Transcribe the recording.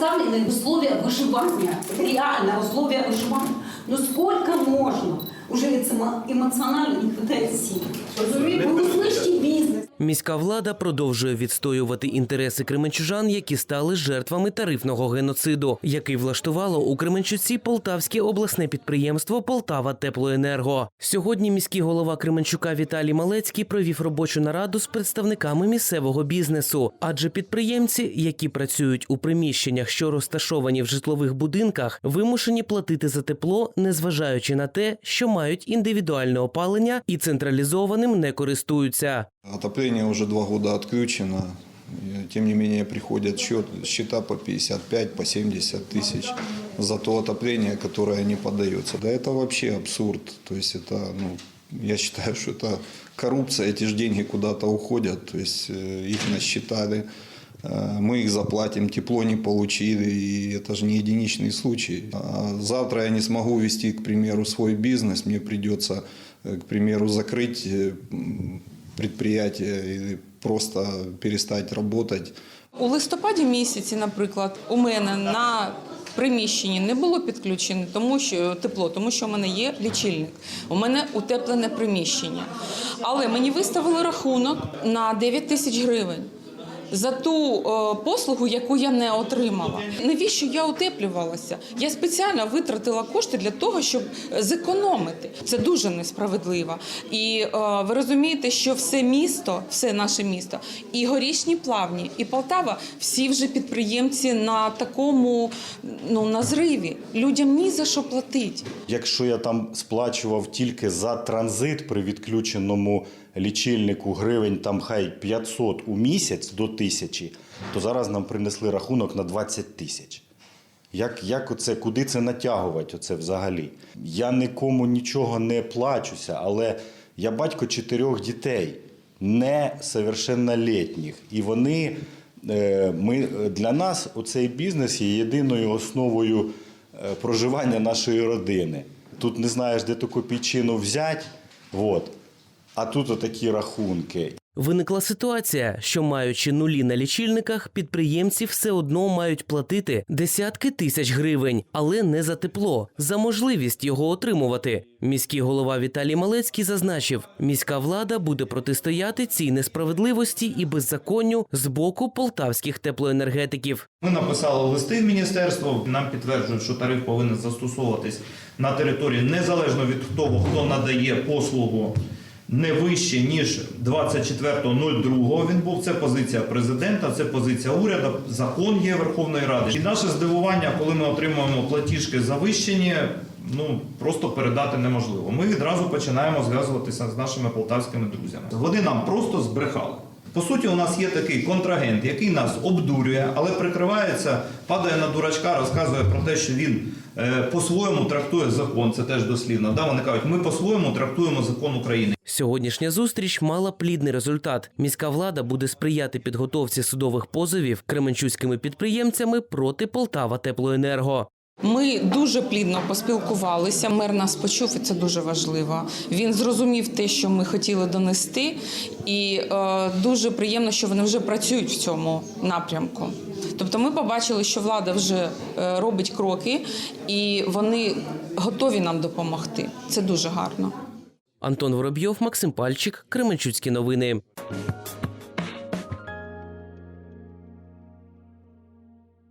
поставлены в условия выживания. Это реально условия выживания. Но сколько можно? Уже эмо- эмоционально не хватает сил. Разумеете, вы услышите бизнес. Міська влада продовжує відстоювати інтереси кременчужан, які стали жертвами тарифного геноциду, який влаштувало у Кременчуці Полтавське обласне підприємство Полтава Теплоенерго. Сьогодні міський голова Кременчука Віталій Малецький провів робочу нараду з представниками місцевого бізнесу, адже підприємці, які працюють у приміщеннях, що розташовані в житлових будинках, вимушені платити за тепло, незважаючи на те, що мають індивідуальне опалення і централізованим не користуються. Отопление уже два года отключено. Тем не менее приходят счет, счета по 55, по 70 тысяч за то отопление, которое не подается. Да это вообще абсурд. То есть это, ну, я считаю, что это коррупция, эти же деньги куда-то уходят. То есть э, их насчитали, э, мы их заплатим, тепло не получили, и это же не единичный случай. А завтра я не смогу вести, к примеру, свой бизнес, мне придется, э, к примеру, закрыть предприятие или просто перестать работать. У листопаді місяці, наприклад, у мене на приміщенні не було підключено, тому що тепло, тому що у мене є лічильник. У мене утеплене приміщення. Але мені виставили рахунок на 9 тисяч гривень. За ту е, послугу, яку я не отримала, навіщо я утеплювалася? Я спеціально витратила кошти для того, щоб зекономити. Це дуже несправедливо. І е, ви розумієте, що все місто, все наше місто, і горішні плавні, і Полтава, всі вже підприємці на такому ну на зриві. Людям ні за що платить. Якщо я там сплачував тільки за транзит при відключеному лічильнику гривень там хай 500 у місяць до тисячі, то зараз нам принесли рахунок на 20 тисяч. Як, як оце, куди це натягувати оце взагалі? Я нікому нічого не плачуся, але я батько чотирьох дітей, несовершеннолетніх. І вони, е, ми, для нас оцей бізнес є єдиною основою е, проживання нашої родини. Тут не знаєш, де ту копійчину взяти, от. а тут отакі рахунки. Виникла ситуація, що маючи нулі на лічильниках, підприємці все одно мають платити десятки тисяч гривень, але не за тепло, за можливість його отримувати. Міський голова Віталій Малецький зазначив, міська влада буде протистояти цій несправедливості і беззаконню з боку полтавських теплоенергетиків. Ми написали листи в міністерство. Нам підтверджують, що тариф повинен застосовуватись на території незалежно від того, хто надає послугу не вище ніж 24.02 Він був це позиція президента, це позиція уряду, закон є Верховної Ради. І наше здивування, коли ми отримуємо платіжки завищені. Ну просто передати неможливо. Ми відразу починаємо зв'язуватися з нашими полтавськими друзями. Вони нам просто збрехали. По суті, у нас є такий контрагент, який нас обдурює, але прикривається, падає на дурачка, розказує про те, що він е, по-своєму трактує закон. Це теж дослівно. Да? Вони кажуть, ми по-своєму трактуємо закон України. Сьогоднішня зустріч мала плідний результат. Міська влада буде сприяти підготовці судових позовів кременчуцькими підприємцями проти Полтава Теплоенерго. Ми дуже плідно поспілкувалися. Мер нас почув, і це дуже важливо. Він зрозумів те, що ми хотіли донести, і е, дуже приємно, що вони вже працюють в цьому напрямку. Тобто, ми побачили, що влада вже е, робить кроки, і вони готові нам допомогти. Це дуже гарно. Антон Воробйов, Максим Пальчик, Кременчуцькі новини.